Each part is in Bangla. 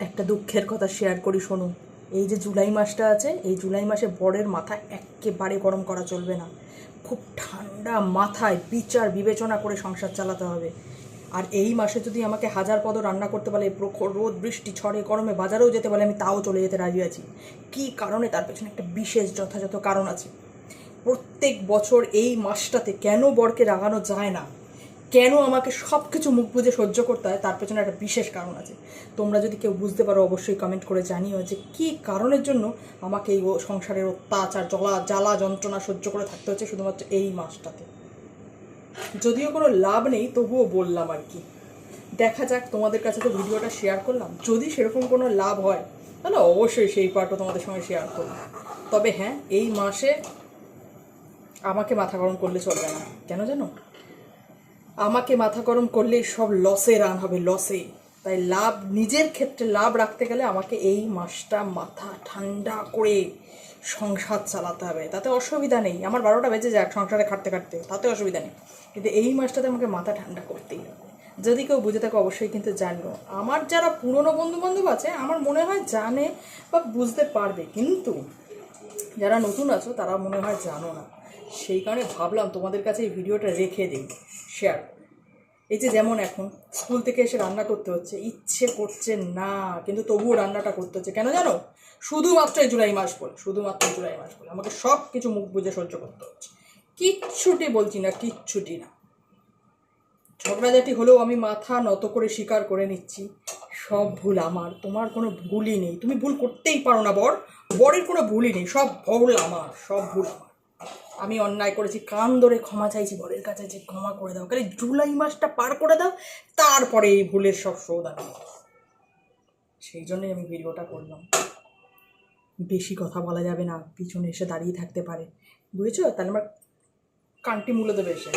একটা দুঃখের কথা শেয়ার করি, শোনো। এই যে জুলাই মাসটা আছে, এই জুলাই মাসে বরের মাথা একেবারে গরম করা চলবে না। খুব ঠান্ডা মাথায় বিচার, বিবেচনা করে সংসার চালাতে হবে। আর এই মাসে যদি আমাকে হাজার পদ রান্না করতে পারে প্রখর রোদ, বৃষ্টি, ঝড়ে, গরমে বাজারেও যেতে পারে আমি তাও চলে যেতে রাজি আছি। কী কারণে? তার পেছনে একটা বিশেষ যথাযথ কারণ আছে। প্রত্যেক বছর এই মাসটাতে কেন বরকে রাগানো যায় না? কেন আমাকে সব কিছু মুখ বুঝে সহ্য করতে হয়, তার পেছনে একটা বিশেষ কারণ আছে। তোমরা যদি কেউ বুঝতে পারো, অবশ্যই কমেন্ট করে জানিও যে কী কারণের জন্য আমাকে এই সংসারের অত্যাচার, জ্বালা জ্বালা, যন্ত্রণা সহ্য করে থাকতে হচ্ছে শুধুমাত্র এই মাসটাতে। যদিও কোনো লাভ নেই, তবুও বললাম আর কি। দেখা যাক, তোমাদের কাছে তো ভিডিওটা শেয়ার করলাম। যদি সেরকম কোনো লাভ হয়, তাহলে অবশ্যই সেই পার্টও তোমাদের সঙ্গে শেয়ার করব। তবে হ্যাঁ এই মাসে আমাকে মাথা গরম করলে চলবে না। কেন জানো? আমাকে মাথা গরম করলেই সব লসে রান হবে লসে তাই লাভ, নিজের ক্ষেত্রে লাভ রাখতে গেলে আমাকে এই মাসটা মাথা ঠান্ডা করে সংসার চালাতে হবে। তাতে অসুবিধা নেই। আমার বারোটা বেজে যাক সংসারে খাটতে খাটতে। তাতে অসুবিধা নেই। কিন্তু এই মাসটাতে আমাকে মাথা ঠান্ডা করতেই হবে। যদি কেউ বুঝে থাকে, অবশ্যই কিন্তু জানব। আমার যারা পুরনো বন্ধু বান্ধব আছে, আমার মনে হয় জানে বা বুঝতে পারবে। কিন্তু যারা নতুন আছো, তারা মনে হয় জানো না। সেই কারণে ভাবলাম তোমাদের কাছে এই ভিডিওটা রেখে দিই। শেয়ার এই যে যেমন এখন স্কুল থেকে এসে রান্না করতে হচ্ছে, ইচ্ছে করছে না, কিন্তু তবুও রান্নাটা করতে হচ্ছে। কেন জানো? শুধুমাত্র এই জুলাই মাস বলে শুধুমাত্র জুলাই মাস বলে আমাকে সব কিছু মুখ বুঝে সহ্য করতে হচ্ছে। কিচ্ছুটি বলছি না, কিচ্ছুটি না। ঝগড়াঝাটি হলেও আমি মাথা নত করে স্বীকার করে নিচ্ছি, সব ভুল আমার, তোমার কোনো ভুলই নেই। তুমি ভুল করতেই পারো না বর, বরের কোনো ভুলই নেই, সব ভুল আমার, সব ভুল আমার। আমি অন্যায় করেছি, কান ধরে ক্ষমা চাইছি, বরের কাছে যে ক্ষমা করে দাও। খালি জুলাই মাসটা পার করে দাও, তারপরে এই ভুলের সব শোধ আমি সেই জন্যই আমি ভিডিওটা করলাম। বেশি কথা বলা যাবে না, পিছনে এসে দাঁড়িয়ে থাকতে পারে। বুঝেছ? তাহলে আমার কানটি মূলে দেবে এসে।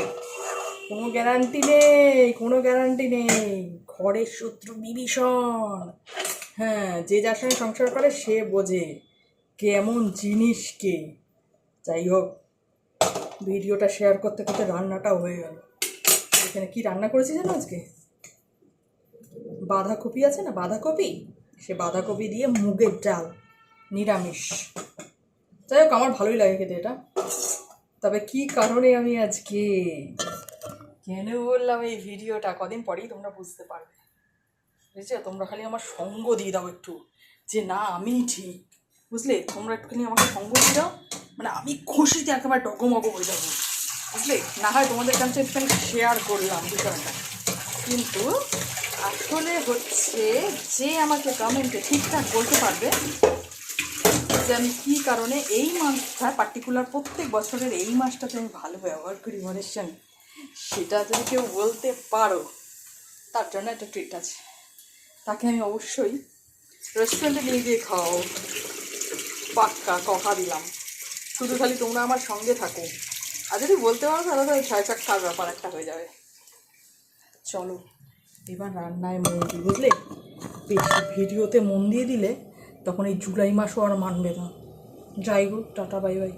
কোনো গ্যারান্টি নেই, কোনো গ্যারান্টি নেই। ঘরের শত্রু বিভীষণ। হ্যাঁ যে যার সঙ্গে সংসার করে, সে বোঝে কেমন জিনিস কে যাই হোক, ভিডিওটা শেয়ার করতে করতে রান্নাটাও হয়ে গেল। এখানে কি রান্না করেছি জানো আজকে? বাঁধাকপি আছে না? বাঁধাকপি? সে বাঁধাকপি দিয়ে মুগের ডাল, নিরামিষ। যাই হোক, আমার ভালোই লাগে খেতে এটা। তবে কি কারণে আমি আজকে? কেন বললাম এই ভিডিওটা? কদিন পরেই তোমরা বুঝতে পারবে। বুঝছ? তোমরা খালি আমার সঙ্গ দিয়ে দাও একটু। যে না, আমি ঠিক। বুঝলে? তোমরা একটুখানি আমাকে সঙ্গ দিয়ে দাও। মানে আমি খুশিতে একেবারে ডগমগ হয়ে যাব। বুঝলে? না হয় তোমাদের কাছে একটুখানি শেয়ার করলাম বিষয়টা কিন্তু আসলে হচ্ছে যে আমাকে কমেন্টে ঠিকঠাক বলতে পারবে যে আমি কী কারণে এই মাসটা পার্টিকুলার প্রত্যেক বছরের এই মাসটাতে আমি ভালো ব্যবহার করি সঙ্গে সেটা যদি কেউ বলতে পারো, তার জন্য একটা ট্রিট আছে। তাকে আমি অবশ্যই রেস্টুরেন্টে নিয়ে গিয়ে খাও পাক্কা কথা দিলাম। শুধু খালি তোমরা আমার সঙ্গে থাকো। আর যদি বলতে পারো তাহলে তো ছয় চাক খাওয়ার ব্যাপার একটা হয়ে যাবে। চলো, এবার রান্নায় মন দিই, বুঝলে? বেশি ভিডিওতে মন দিয়ে দিলে তখন এই জুলাই মাসও আর মানবে না। যাই হোক টাটা, বাই বাই।